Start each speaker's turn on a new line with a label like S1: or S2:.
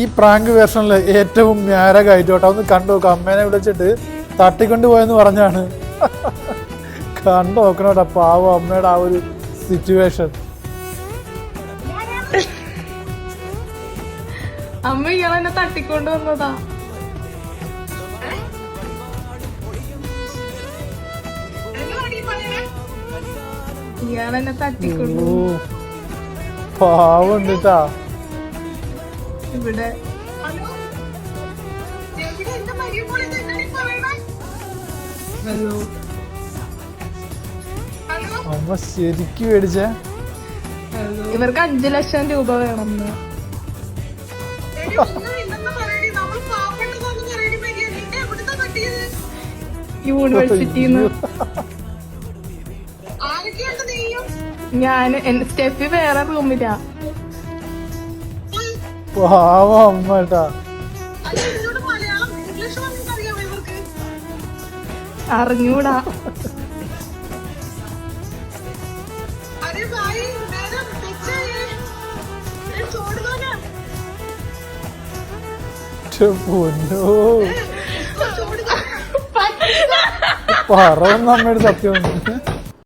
S1: ഈ പ്രാങ്ക് വേർഷനിൽ ഏറ്റവും ഞാരകായിട്ട് കേട്ടോ. ഒന്ന് കണ്ടു നോക്കാം. അമ്മേനെ വിളിച്ചിട്ട് തട്ടിക്കൊണ്ട് പോയെന്ന് പറഞ്ഞാണ്. കണ്ടു നോക്കണം കേട്ടോ. പാവം അമ്മയുടെ ആ ഒരു സിറ്റുവേഷൻ
S2: അമ്മ ഇയാളെന്നെ തട്ടിക്കൊണ്ട് വന്നതാ. ഇയാളെന്നെ തട്ടിക്കൊണ്ട്
S1: പാവം കേട്ടാ
S2: ഇവിടെ. ഹലോ?
S1: അമ്മ ശരിക്കും മേടിച്ച.
S2: ഇവർക്ക് അഞ്ചു ലക്ഷം രൂപ വേണമെന്ന്. യൂണിവേഴ്സിറ്റിന്ന്. ഞാൻ സ്റ്റെഫി വേറെ റൂമിലാ.
S1: പാവ അമ്മട്ടാ.
S2: അറിഞ്ഞൂടാ.
S1: പൊന്നോ. പറ നമ്മയുടെ സത്യം